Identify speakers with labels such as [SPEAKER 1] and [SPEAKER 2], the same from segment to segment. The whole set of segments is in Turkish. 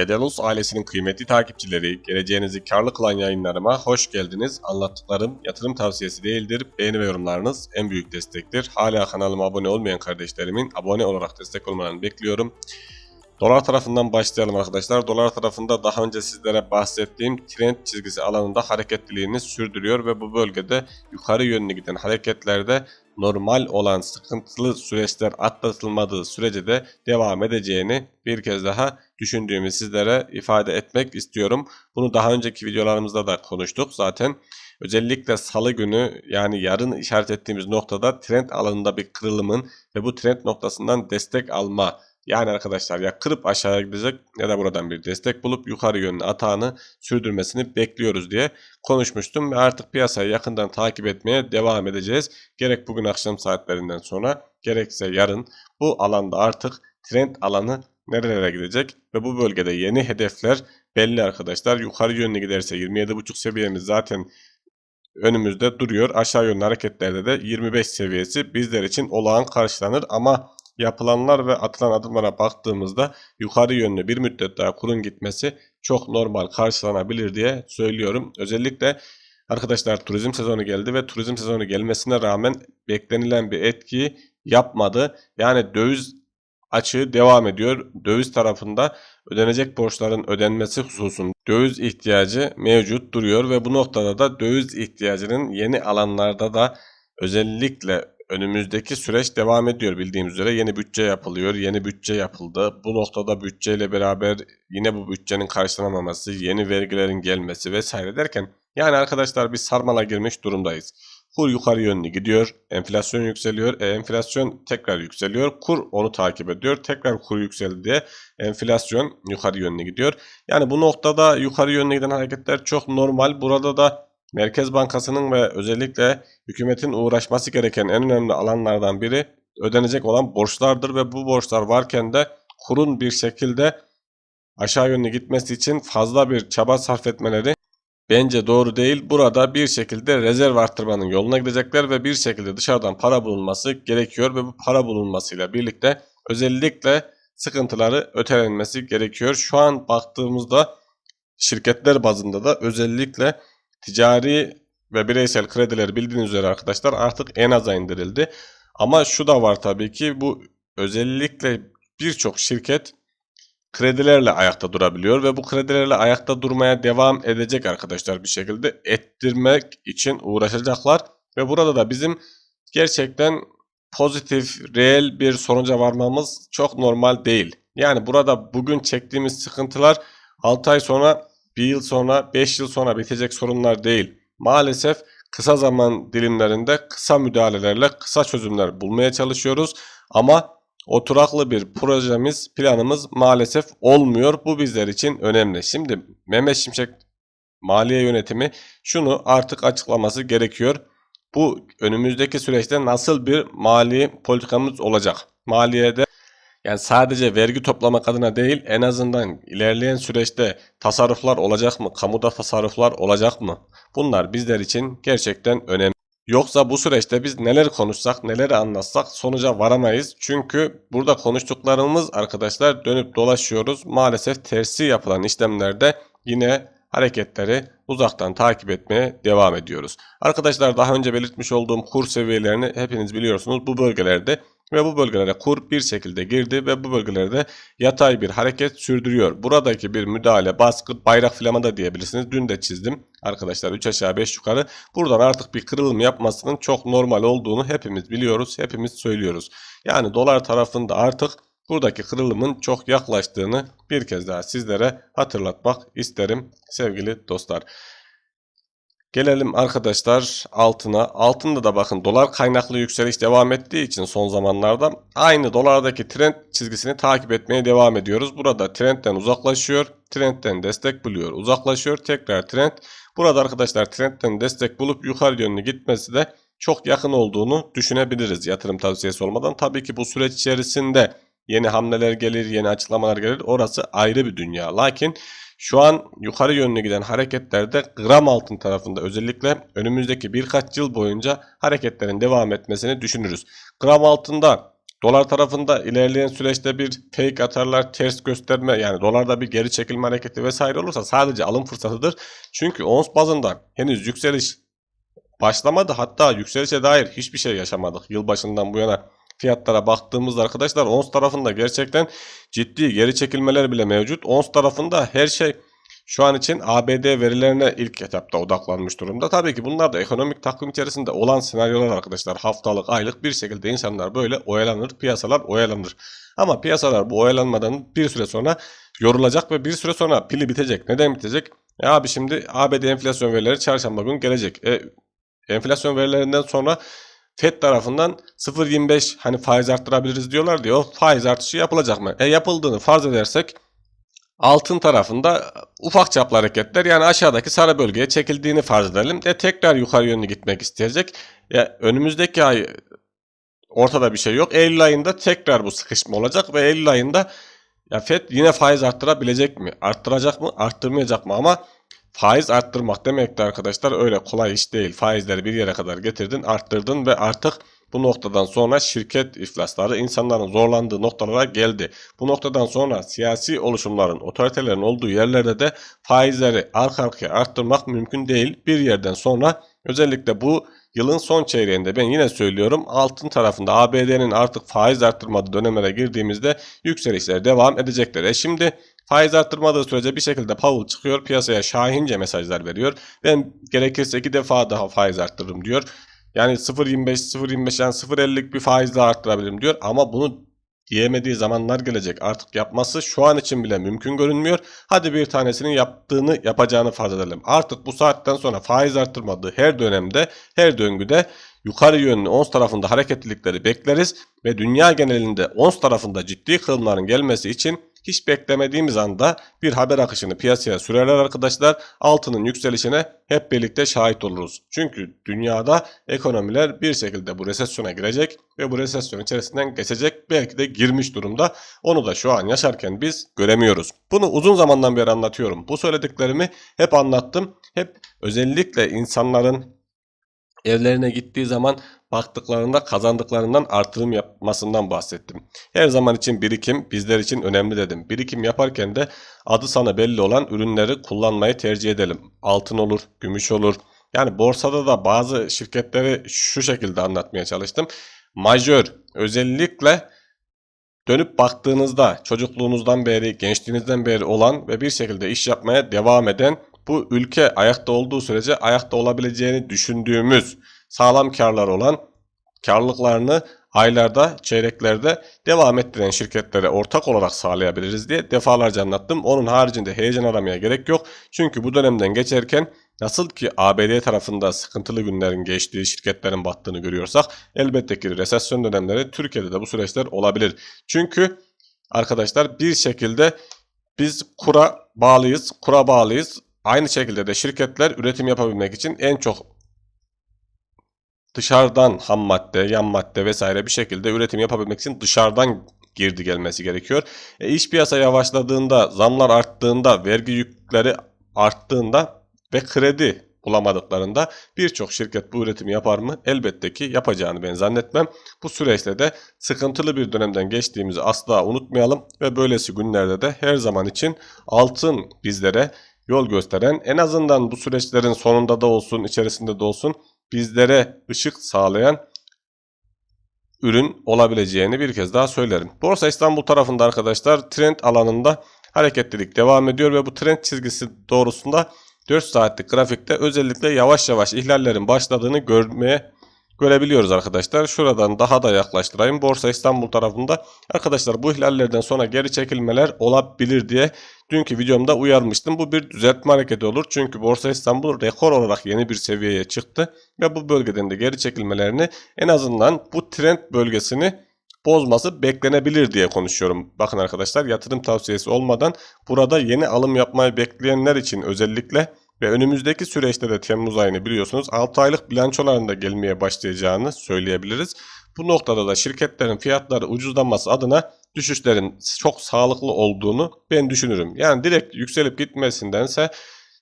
[SPEAKER 1] Bedelus ailesinin kıymetli takipçileri, geleceğinizi karlı kılan yayınlarıma hoş geldiniz. Anlattıklarım yatırım tavsiyesi değildir. Beğeni ve yorumlarınız en büyük destektir. Hala kanalıma abone olmayan kardeşlerimin abone olarak destek olmalarını bekliyorum. Dolar tarafından başlayalım arkadaşlar. Dolar tarafında daha önce sizlere bahsettiğim trend çizgisi alanında hareketliliğini sürdürüyor ve bu bölgede yukarı yönlü giden hareketlerde normal olan sıkıntılı süreçler atlatılmadığı sürece de devam edeceğini bir kez daha düşündüğümü sizlere ifade etmek istiyorum. Bunu daha önceki videolarımızda da konuştuk zaten. Özellikle salı günü yani yarın işaret ettiğimiz noktada trend alanında bir kırılımın ve bu trend noktasından destek alma yani arkadaşlar ya kırıp aşağıya gidecek ya da buradan bir destek bulup yukarı yönlü atağını sürdürmesini bekliyoruz diye konuşmuştum ve artık piyasayı yakından takip etmeye devam edeceğiz. Gerek bugün akşam saatlerinden sonra gerekse yarın bu alanda artık trend alanı nerelere gidecek ve bu bölgede yeni hedefler belli arkadaşlar. Yukarı yönlü giderse 27.5 seviyemiz zaten önümüzde duruyor. Aşağı yönlü hareketlerde de 25 seviyesi bizler için olağan karşılanır ama yapılanlar ve atılan adımlara baktığımızda yukarı yönlü bir müddet daha kurun gitmesi çok normal karşılanabilir diye söylüyorum. Özellikle arkadaşlar turizm sezonu geldi ve turizm sezonu gelmesine rağmen beklenilen bir etkiyi yapmadı. Yani döviz açığı devam ediyor. Döviz tarafında ödenecek borçların ödenmesi hususunda döviz ihtiyacı mevcut duruyor ve bu noktada da döviz ihtiyacının yeni alanlarda da özellikle önümüzdeki süreç devam ediyor bildiğimiz üzere yeni bütçe yapılıyor. Yeni bütçe yapıldı. Bu noktada bütçeyle beraber yine bu bütçenin karşılanamaması, yeni vergilerin gelmesi vesaire derken yani arkadaşlar bir sarmala girmiş durumdayız. Kur yukarı yönlü gidiyor. Enflasyon yükseliyor. E, enflasyon tekrar yükseliyor. Kur onu takip ediyor. Tekrar kur yükseldi diye enflasyon yukarı yönlü gidiyor. Yani bu noktada yukarı yönlü giden hareketler çok normal. Burada da Merkez Bankası'nın ve özellikle hükümetin uğraşması gereken en önemli alanlardan biri ödenecek olan borçlardır ve bu borçlar varken de kurun bir şekilde aşağı yönlü gitmesi için fazla bir çaba sarf etmeleri bence doğru değil. Burada bir şekilde rezerv arttırmanın yoluna gidecekler ve bir şekilde dışarıdan para bulunması gerekiyor ve bu para bulunmasıyla birlikte özellikle sıkıntıları ötelenmesi gerekiyor. Şu an baktığımızda şirketler bazında da özellikle ticari ve bireysel krediler bildiğiniz üzere arkadaşlar artık en aza indirildi. Ama şu da var tabii ki bu özellikle birçok şirket kredilerle ayakta durabiliyor ve bu kredilerle ayakta durmaya devam edecek arkadaşlar bir şekilde ettirmek için uğraşacaklar ve burada da bizim gerçekten pozitif, reel bir sonuca varmamız çok normal değil. Yani burada bugün çektiğimiz sıkıntılar 6 ay sonra, 1 yıl sonra, 5 yıl sonra bitecek sorunlar değil. Maalesef kısa zaman dilimlerinde kısa müdahalelerle kısa çözümler bulmaya çalışıyoruz ama oturaklı bir projemiz, planımız maalesef olmuyor. Bu bizler için önemli. Şimdi Mehmet Şimşek Maliye Yönetimi şunu artık açıklaması gerekiyor. Bu önümüzdeki süreçte nasıl bir mali politikamız olacak? Maliyede yani sadece vergi toplamak adına değil en azından ilerleyen süreçte tasarruflar olacak mı? Kamuda tasarruflar olacak mı? Bunlar bizler için gerçekten önemli. Yoksa bu süreçte biz neler konuşsak, neler anlatsak sonuca varamayız. Çünkü burada konuştuklarımız arkadaşlar dönüp dolaşıyoruz. Maalesef tersi yapılan işlemlerde yine hareketleri uzaktan takip etmeye devam ediyoruz. Arkadaşlar daha önce belirtmiş olduğum kur seviyelerini hepiniz biliyorsunuz. Bu bölgelerde ve bu bölgelere kur bir şekilde girdi ve bu bölgelerde yatay bir hareket sürdürüyor. Buradaki bir müdahale, baskı, bayrak filama da diyebilirsiniz. Dün de çizdim arkadaşlar 3 aşağı 5 yukarı. Buradan artık bir kırılım yapmasının çok normal olduğunu hepimiz biliyoruz, hepimiz söylüyoruz. Yani dolar tarafında artık buradaki kırılımın çok yaklaştığını bir kez daha sizlere hatırlatmak isterim sevgili dostlar. Gelelim arkadaşlar altına. Altında da bakın dolar kaynaklı yükseliş devam ettiği için son zamanlarda aynı dolardaki trend çizgisini takip etmeye devam ediyoruz. Burada trendten uzaklaşıyor. Trendten destek buluyor. Uzaklaşıyor. Tekrar trend. Burada arkadaşlar trendten destek bulup yukarı yönlü gitmesi de çok yakın olduğunu düşünebiliriz yatırım tavsiyesi olmadan. Tabii ki bu süreç içerisinde yeni hamleler gelir, yeni açıklamalar gelir. Orası ayrı bir dünya. Lakin şu an yukarı yönlü giden hareketlerde gram altın tarafında özellikle önümüzdeki birkaç yıl boyunca hareketlerin devam etmesini düşünürüz. Gram altında Dolar tarafında ilerleyen süreçte bir fake atarlar, ters gösterme yani dolarda bir geri çekilme hareketi vesaire olursa sadece alım fırsatıdır. Çünkü ons bazında henüz yükseliş başlamadı. Hatta yükselişe dair hiçbir şey yaşamadık yılbaşından bu yana. Fiyatlara baktığımızda arkadaşlar ons tarafında gerçekten ciddi geri çekilmeler bile mevcut. Ons tarafında her şey şu an için ABD verilerine ilk etapta odaklanmış durumda. Tabii ki bunlar da ekonomik takvim içerisinde olan senaryolar arkadaşlar. Haftalık, aylık bir şekilde insanlar böyle oyalanır, piyasalar oyalanır. Ama piyasalar bu oyalanmadan bir süre sonra yorulacak ve bir süre sonra pili bitecek. Neden bitecek? E abi şimdi ABD enflasyon verileri çarşamba günü gelecek. E, enflasyon verilerinden sonra FED tarafından 0.25 hani faiz arttırabiliriz diyorlar diyor. Faiz artışı yapılacak mı? E yapıldığını farz edersek altın tarafında ufak çaplı hareketler yani aşağıdaki sarı bölgeye çekildiğini farz edelim. De tekrar yukarı yönlü gitmek isteyecek. Ya önümüzdeki ay ortada bir şey yok. Eylül ayında tekrar bu sıkışma olacak ve Eylül ayında ya FED yine faiz arttırabilecek mi? Arttıracak mı? Arttırmayacak mı? Ama faiz arttırmak demektir arkadaşlar öyle kolay iş değil. Faizleri bir yere kadar getirdin, arttırdın ve artık bu noktadan sonra şirket iflasları insanların zorlandığı noktalara geldi. Bu noktadan sonra siyasi oluşumların, otoritelerin olduğu yerlerde de faizleri arka arkaya arttırmak mümkün değil. Bir yerden sonra özellikle bu yılın son çeyreğinde ben yine söylüyorum altın tarafında ABD'nin artık faiz arttırmadığı dönemlere girdiğimizde yükselişler devam edecekler. E şimdi Faiz arttırmadığı sürece bir şekilde Powell çıkıyor piyasaya şahince mesajlar veriyor. Ben gerekirse iki defa daha faiz arttırırım diyor. Yani 0.25 0.25 yani 0.50'lik bir faizle arttırabilirim diyor ama bunu diyemediği zamanlar gelecek. Artık yapması şu an için bile mümkün görünmüyor. Hadi bir tanesinin yaptığını yapacağını farz edelim. Artık bu saatten sonra faiz arttırmadığı her dönemde her döngüde yukarı yönlü ons tarafında hareketlilikleri bekleriz ve dünya genelinde ons tarafında ciddi kırılımların gelmesi için hiç beklemediğimiz anda bir haber akışını piyasaya sürerler arkadaşlar. Altının yükselişine hep birlikte şahit oluruz. Çünkü dünyada ekonomiler bir şekilde bu resesyona girecek ve bu resesyon içerisinden geçecek. Belki de girmiş durumda. Onu da şu an yaşarken biz göremiyoruz. Bunu uzun zamandan beri anlatıyorum. Bu söylediklerimi hep anlattım. Hep özellikle insanların evlerine gittiği zaman baktıklarında kazandıklarından artırım yapmasından bahsettim. Her zaman için birikim bizler için önemli dedim. Birikim yaparken de adı sana belli olan ürünleri kullanmayı tercih edelim. Altın olur, gümüş olur. Yani borsada da bazı şirketleri şu şekilde anlatmaya çalıştım. Majör özellikle dönüp baktığınızda çocukluğunuzdan beri, gençliğinizden beri olan ve bir şekilde iş yapmaya devam eden bu ülke ayakta olduğu sürece ayakta olabileceğini düşündüğümüz sağlam karlar olan karlılıklarını aylarda, çeyreklerde devam ettiren şirketlere ortak olarak sağlayabiliriz diye defalarca anlattım. Onun haricinde heyecan aramaya gerek yok. Çünkü bu dönemden geçerken nasıl ki ABD tarafında sıkıntılı günlerin geçtiği şirketlerin battığını görüyorsak elbette ki resesyon dönemleri Türkiye'de de bu süreçler olabilir. Çünkü arkadaşlar bir şekilde biz kura bağlıyız, kura bağlıyız. Aynı şekilde de şirketler üretim yapabilmek için en çok dışarıdan ham madde, yan madde vesaire bir şekilde üretim yapabilmek için dışarıdan girdi gelmesi gerekiyor. E, iş piyasa yavaşladığında, zamlar arttığında, vergi yükleri arttığında ve kredi bulamadıklarında birçok şirket bu üretimi yapar mı? Elbette ki yapacağını ben zannetmem. Bu süreçte de sıkıntılı bir dönemden geçtiğimizi asla unutmayalım ve böylesi günlerde de her zaman için altın bizlere yol gösteren en azından bu süreçlerin sonunda da olsun içerisinde de olsun bizlere ışık sağlayan ürün olabileceğini bir kez daha söylerim. Borsa İstanbul tarafında arkadaşlar trend alanında hareketlilik devam ediyor ve bu trend çizgisi doğrusunda 4 saatlik grafikte özellikle yavaş yavaş ihlallerin başladığını görmeye görebiliyoruz arkadaşlar. Şuradan daha da yaklaştırayım. Borsa İstanbul tarafında arkadaşlar bu ihlallerden sonra geri çekilmeler olabilir diye dünkü videomda uyarmıştım. Bu bir düzeltme hareketi olur. Çünkü Borsa İstanbul rekor olarak yeni bir seviyeye çıktı. Ve bu bölgeden de geri çekilmelerini en azından bu trend bölgesini bozması beklenebilir diye konuşuyorum. Bakın arkadaşlar yatırım tavsiyesi olmadan burada yeni alım yapmayı bekleyenler için özellikle ve önümüzdeki süreçte de Temmuz ayını biliyorsunuz 6 aylık bilançolarında gelmeye başlayacağını söyleyebiliriz. Bu noktada da şirketlerin fiyatları ucuzlanması adına düşüşlerin çok sağlıklı olduğunu ben düşünürüm. Yani direkt yükselip gitmesindense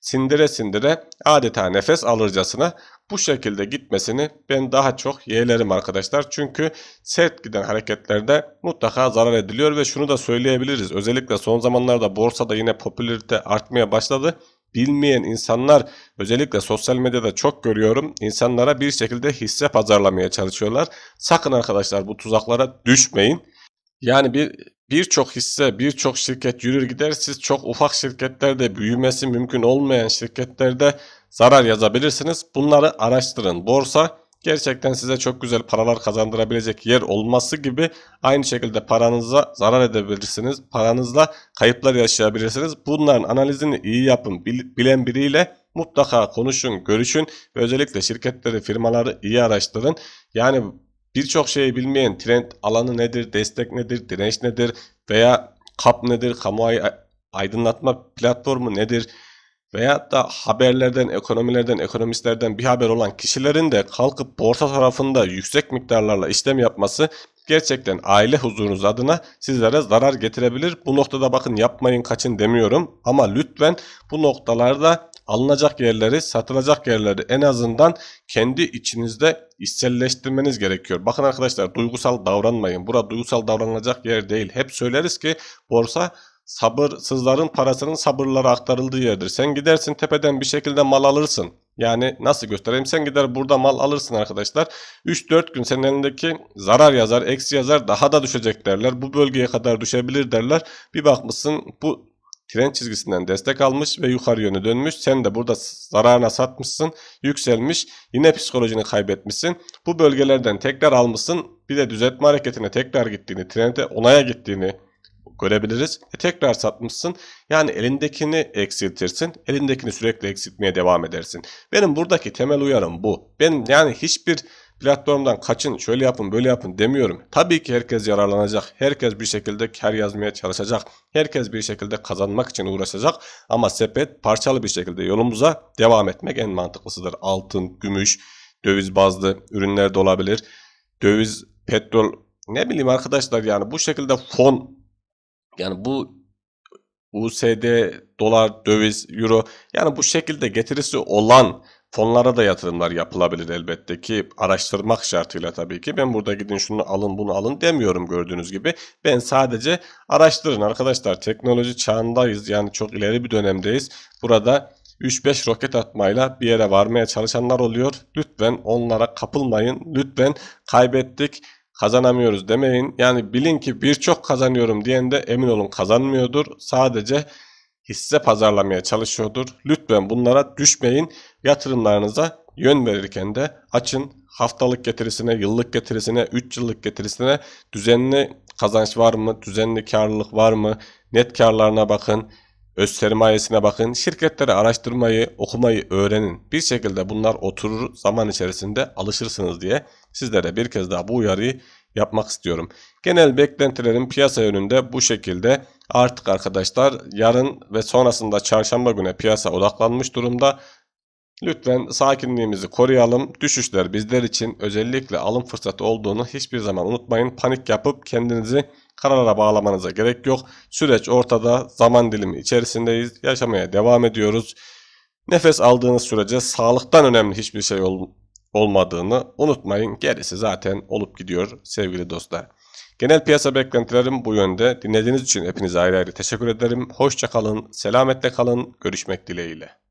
[SPEAKER 1] sindire sindire adeta nefes alırcasına bu şekilde gitmesini ben daha çok yeğlerim arkadaşlar. Çünkü sert giden hareketlerde mutlaka zarar ediliyor ve şunu da söyleyebiliriz. Özellikle son zamanlarda borsada yine popülarite artmaya başladı. Bilmeyen insanlar özellikle sosyal medyada çok görüyorum. İnsanlara bir şekilde hisse pazarlamaya çalışıyorlar. Sakın arkadaşlar bu tuzaklara düşmeyin. Yani bir birçok hisse, birçok şirket yürür gider. Siz çok ufak şirketlerde büyümesi mümkün olmayan şirketlerde zarar yazabilirsiniz. Bunları araştırın. Borsa gerçekten size çok güzel paralar kazandırabilecek yer olması gibi aynı şekilde paranıza zarar edebilirsiniz. Paranızla kayıplar yaşayabilirsiniz. Bunların analizini iyi yapın. Bil- Bilen biriyle mutlaka konuşun, görüşün ve özellikle şirketleri, firmaları iyi araştırın. Yani birçok şeyi bilmeyen trend alanı nedir, destek nedir, direnç nedir veya kap nedir, kamuoyu aydınlatma platformu nedir veya da haberlerden, ekonomilerden, ekonomistlerden bir haber olan kişilerin de kalkıp borsa tarafında yüksek miktarlarla işlem yapması gerçekten aile huzurunuz adına sizlere zarar getirebilir. Bu noktada bakın yapmayın kaçın demiyorum ama lütfen bu noktalarda alınacak yerleri, satılacak yerleri en azından kendi içinizde içselleştirmeniz gerekiyor. Bakın arkadaşlar duygusal davranmayın. Burada duygusal davranılacak yer değil. Hep söyleriz ki borsa sabırsızların parasının sabırlara aktarıldığı yerdir. Sen gidersin tepeden bir şekilde mal alırsın. Yani nasıl göstereyim? Sen gider burada mal alırsın arkadaşlar. 3-4 gün senin elindeki zarar yazar, eksi yazar daha da düşecek derler. Bu bölgeye kadar düşebilir derler. Bir bakmışsın bu trend çizgisinden destek almış ve yukarı yönü dönmüş. Sen de burada zararına satmışsın, yükselmiş. Yine psikolojini kaybetmişsin. Bu bölgelerden tekrar almışsın. Bir de düzeltme hareketine tekrar gittiğini, trende onaya gittiğini görebiliriz. E tekrar satmışsın. Yani elindekini eksiltirsin. Elindekini sürekli eksiltmeye devam edersin. Benim buradaki temel uyarım bu. Ben yani hiçbir platformdan kaçın şöyle yapın böyle yapın demiyorum. Tabii ki herkes yararlanacak. Herkes bir şekilde kar yazmaya çalışacak. Herkes bir şekilde kazanmak için uğraşacak. Ama sepet parçalı bir şekilde yolumuza devam etmek en mantıklısıdır. Altın, gümüş, döviz bazlı ürünler de olabilir. Döviz, petrol ne bileyim arkadaşlar yani bu şekilde fon yani bu USD, dolar, döviz, euro yani bu şekilde getirisi olan fonlara da yatırımlar yapılabilir elbette ki araştırmak şartıyla tabii ki. Ben burada gidin şunu alın bunu alın demiyorum gördüğünüz gibi. Ben sadece araştırın arkadaşlar teknoloji çağındayız yani çok ileri bir dönemdeyiz. Burada 3-5 roket atmayla bir yere varmaya çalışanlar oluyor. Lütfen onlara kapılmayın. Lütfen kaybettik kazanamıyoruz demeyin. Yani bilin ki birçok kazanıyorum diyen de emin olun kazanmıyordur. Sadece hisse pazarlamaya çalışıyordur. Lütfen bunlara düşmeyin. Yatırımlarınıza yön verirken de açın. Haftalık getirisine, yıllık getirisine, 3 yıllık getirisine düzenli kazanç var mı? Düzenli karlılık var mı? Net karlarına bakın. Öz sermayesine bakın. Şirketleri araştırmayı, okumayı öğrenin. Bir şekilde bunlar oturur zaman içerisinde alışırsınız diye sizlere bir kez daha bu uyarıyı yapmak istiyorum. Genel beklentilerim piyasa yönünde bu şekilde. Artık arkadaşlar yarın ve sonrasında çarşamba güne piyasa odaklanmış durumda. Lütfen sakinliğimizi koruyalım. Düşüşler bizler için özellikle alım fırsatı olduğunu hiçbir zaman unutmayın. Panik yapıp kendinizi karara bağlamanıza gerek yok. Süreç ortada, zaman dilimi içerisindeyiz. Yaşamaya devam ediyoruz. Nefes aldığınız sürece sağlıktan önemli hiçbir şey ol olmadığını unutmayın. Gerisi zaten olup gidiyor sevgili dostlar. Genel piyasa beklentilerim bu yönde. Dinlediğiniz için hepinize ayrı ayrı teşekkür ederim. Hoşça kalın, selametle kalın, görüşmek dileğiyle.